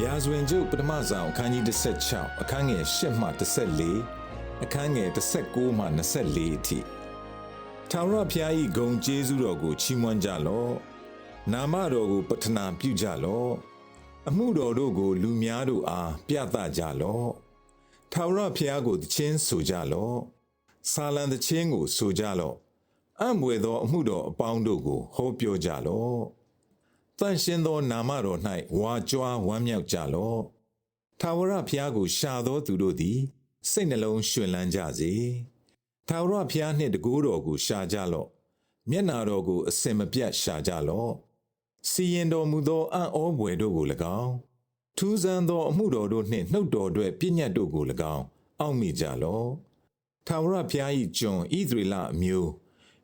ရာဇဝင်ကျုပ်ပထမဆောင်အခန်းကြီး16အခန်းငယ်8မှ14အခန်းငယ်19မှ24အထိထာဝရဘုရား၏ဂုံကျေးဇူးတော်ကိုချီးမွမ်းကြလော့နာမတော်ကိုပတ္ထနာပြုကြလော့အမှုတော်တို့ကို လူများတို့အားပြသကြလော့ထာဝရဘုရားကိုသချင်းဆိုကြလော့ဆာလံသချင်းကို ဆိုကြလော့အံ့ဘွယ်သော အမှုတော်အပေါင်းတို့ကိုဟောပြောကြလော့ တန်ရှင်သောနာမတော်၌ဝါကြွားဝမ်းမြောက်ကြလော့။ထာဝရဘုရားကိုရှာသောသူတို့သည် စိတ်နှလုံးရှင်လန်းကြစေ။ထာဝရဘုရားနှင့်တကူတော်ကိုရှာကြလော့။မျက်နာတော်ကိုအစင်မပြတ်ရှာကြလော့။စီရင်တော်မူသောအံ့ဩဘွယ်တို့ကို၎င်းထူးဆန်းသောအမှုတော်တို့နှင့်နှုတ်တော်တို့ပြည့်ညတ်တို့ကို၎င်းအောက်မိကြလော့။ထာဝရဘုရား၏ကျွန်ဣသရေလအမျိုး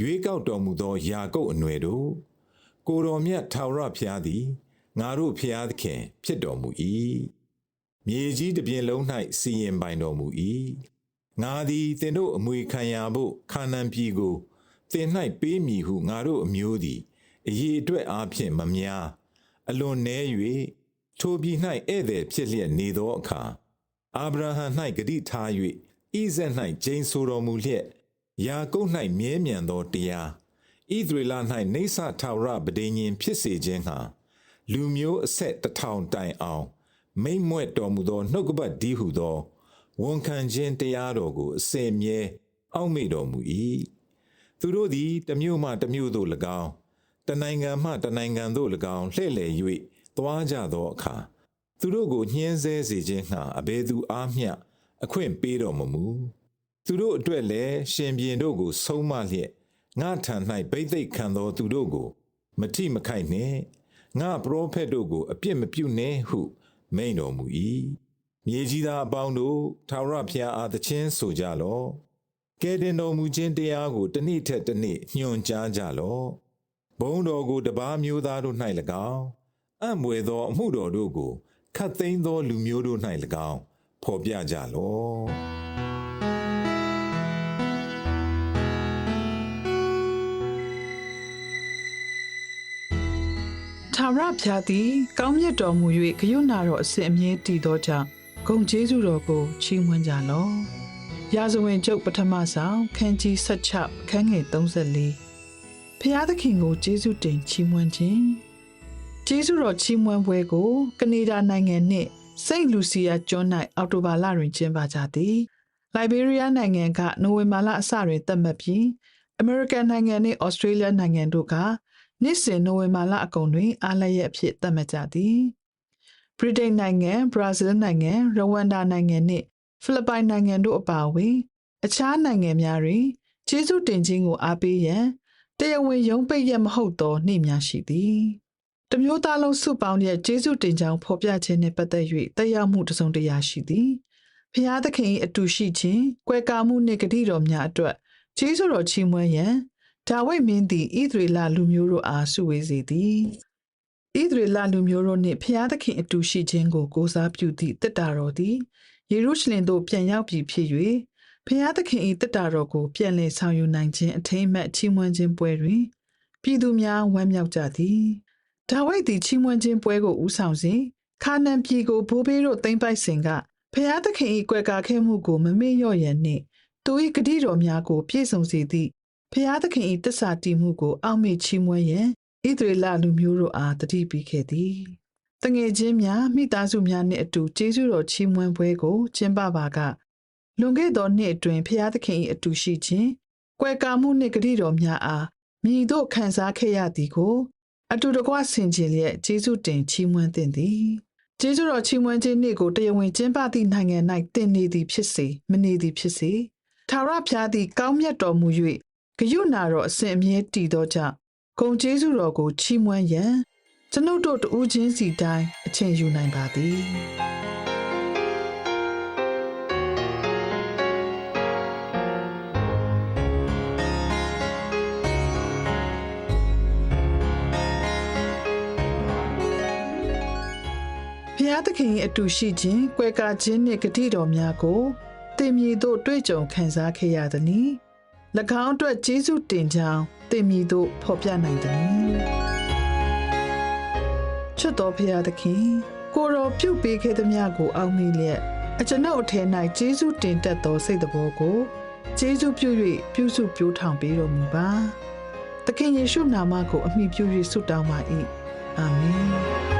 ရွေးကောက်တော်မူသောယာကုပ်အနွယ်တို့ ကိုယ်တော်မြတ်ထာဝရဘုရားသည်ငါတို့ဘုရားသခင် ဖြစ်တော်မူ၏မြေကြီးတစ်ပြင်လုံး၌စီရင်ပိုင်တော်မူ၏ငါသည်သင်တို့အမွေခံရဖို့ခါနန်ပြည်ကိုသင်၌ပေးမည်ဟုငါတို့အမျိုးသည်အရေးအတွက်အားဖြင့်မများအလွန်နည်း၍ထိုပြည်၌ဧည့်သည်ဖြစ်လျက်နေသောအခါအာဗြဟံ၌ဂတိထား၍ဣဇက်၌ကျိန်ဆိုတော်မူလျက်ယာကုပ်၌မြဲမြံသောတရား ဣသရေလ၌နေဆထာဝရဗဒိညင်ဖြစ်စေခြင်းဟာလူမျိုးအဆက်တစ်ထောင်တိုင်အောင် မိမ့်မွဲ့တော်မူသောနှုတ်ကပတ်ဒီဟုသောဝန်ခံခြင်းတရားတော်ကိုအစင်မြဲအောက်မေ့တော်မူ၏သူတို့သည်တစ်မျိုးမှတစ်မျိုးသို့၎င်းတစ်နိုင်ငံမှတစ်နိုင်ငံသို့၎င်းလှည့်လည်၍သွားကြသောအခါသူတို့ကိုညှင်းဆဲစေခြင်းငှာအဘယ်သူအားမျှအခွင့်ပေးတော်မမူသူတို့အတွက်လည်းရှင်ပြန်တို့ကိုဆုံးမလျက် ငါထံ၌ဗိသိက်ခံသောသူတို့ကို မထိမခိုက်နှင့်ငါပရောဖက်တို့ကို အပြစ်မပြုနှင့်ဟု မိန်တော်မူ၏မြေကြီးသားအပေါင်းတို့ထာဝရဘုရားအားသခြင်းဆိုကြလော့ကဲတင်တော်မူခြင်းတရားကိုတစ်နေ့ထက်တစ်နေ့ညွှန်ကြားကြလော့ဘုံတော်ကိုတပားမျိုးသားတို့၌၎င်းအံ့မွေသောအမှုတော်တို့ကိုခတ်သိမ်းသောလူမျိုးတို့၌၎င်းဖော်ပြကြလော့ ထာဝရဘုရားသည် ကောင်းမြတ်တော်မူ၍ဂရုဏာတော်အစဉ်အမြဲတည်သောကြောင့်ဂုံကျေးဇူးတော်ကိုချီးမွမ်းကြလော့။ရာဇဝင်ကျုပ်ပထမဆောင်ခန်းကြီး16ခန်းငယ်34ဖျားသခင်ကိုကျေးဇူးတင်ချီးမွမ်းခြင်းကျေးဇူးတော်ချီးမွမ်းပွဲကို ကနေဒါနိုင်ငံနှင့်စိန့်လူစီယာကျွန်း၌အော်တိုဘာလတွင်ကျင်းပကြသည်။လိုက်ဘေးရီးယားနိုင်ငံကနိုဝင်ဘာလအစတွင်သတ်မှတ်ပြီးအမေရိကန်နိုင်ငံနှင့်ဩစတြေးလျနိုင်ငံတို့က နှစ်စဉ်နိုဝင်ဘာလအကုန်တွင် အားလပ်ရက်အဖြစ်သတ်မှတ်ကြသည်။ဗြိတိန်နိုင်ငံ၊ဘရာဇီးနိုင်ငံ၊ရဝမ်ဒါနိုင်ငံနှင့်ဖိလစ်ပိုင်နိုင်ငံတို့အပါအဝင် အခြားနိုင်ငံများတွင်ကျေးဇူးတင်ခြင်းကိုအားပေးရန်တရားဝင်ရုံးပိတ်ရက်မဟုတ်သောနေ့များရှိသည်။တမျိုးသားလုံးစုပေါင်းရဲ့ကျေးဇူးတင်ကြောင်းဖော်ပြခြင်းနှင့်ပတ်သက်၍တက်ရောက်မှုတစ်စုံတစ်ရာရှိသည်။ဖျားသခင်၏အတူရှိခြင်း၊ကွယ်ကာမှုနှင့်ဂတိတော်များအတွက်ကျေးဇူးတော်ချီးမွမ်းရန် ဒါဝိဒ်မင်းသည်ဣသရေလလူမျိုးတို့အားဆုဝေစေသည်ဣသရေလလူမျိုးတို့နှင့်ဖျားသခင်အတူရှိခြင်းကိုကိုးစားပြုသည့်တက်တာတော်သည်ယေရုရှလင်သို့ပြန်ရောက်ပြီဖြစ်၍ဖျားသခင်၏တက်တာတော်ကိုပြန်လည်ဆောင်ယူနိုင်ခြင်းအထိမ်းအမှတ်ချီးမွမ်းခြင်းပွဲတွင်ပြည်သူများဝမ်းမြောက်ကြသည်ဒါဝိဒ်သည်ချီးမွမ်းခြင်းပွဲကိုဦးဆောင်စဉ်ခါနန်ပြည်ကိုဘိုးဘေးတို့သိမ်းပိုက်စဉ်ကဖျားသခင်၏ကွယ်ကာခဲ့မှုကိုမမေ့လျော့ရန်နှင့်သူ၏ဂတိတော်များကိုပြည့်စုံစေသည့် ဖျားသခင်၏တစ္ဆာတည်မှုကို အောက်မေ့ချီးမွမ်းရန်ဣသရေလလူမျိုးတို့အားတတိပေးခဲ့သည်။တငယ်ချင်းများမိသားစုများနှင့်အတူကျေးဇူးတော်ချီးမွမ်းပွဲကိုကျင်းပပါကလွန်ခဲ့သောနှစ်အတွင်းဖျားသခင်၏အတူရှိခြင်း၊ကွယ်ကာမှုနှင့်ဂတိတော်များအားမြည်တို့ခံစားခဲ့ရသည်ကို အတူတကွဆင်ခြင်လျက်ကျေးဇူးတင်ချီးမွမ်းသင့်သည်။ကျေးဇူးတော်ချီးမွမ်းခြင်းနေ့ကိုတရားဝင်ကျင်းပသည့်နိုင်ငံ၌တင်နေသည်ဖြစ်စေမနေသည်ဖြစ်စေထာဝရဘုရားသည်ကောင်းမြတ်တော်မူ၍ ဂယုဏတော်အစဉ်အမြဲတည်သောကြောင့်ဂဂုံကျေးဇူးတော်ကိုချီးမွမ်းရန်ကျွန်ုပ်တို့တူးချင်းစီတိုင်းအချိန်ယူနိုင်ပါသည်ဘုရားသခင်၏အတူရှိခြင်း၊ကွယ်ကာခြင်းနှင့်ဂတိတော်များကိုတင်မြည်သို့တွေ့ကြုံခံစားခဲ့ရသည်။၎ င်းအတွက်ကျေးဇူးတင်ကြောင်းတင်မြည်သို့ဖော်ပြနိုင်သည်။ချစ်တော်ဘုရားသခင်ကိုယ်တော်ပြုပေးခဲ့သမျှကိုအောက်မေ့လျက်အကျွန်ုပ်အထက်၌ကျေးဇူးတင်တတ်သောစိတ်တော်ကိုကျေးဇူးပြု၍ပြုစုပျိုးထောင်ပေးတော်မူပါ။သခင်ယေရှုနာမကိုအမိပြု၍ဆုတောင်းပါ၏။အာမင်။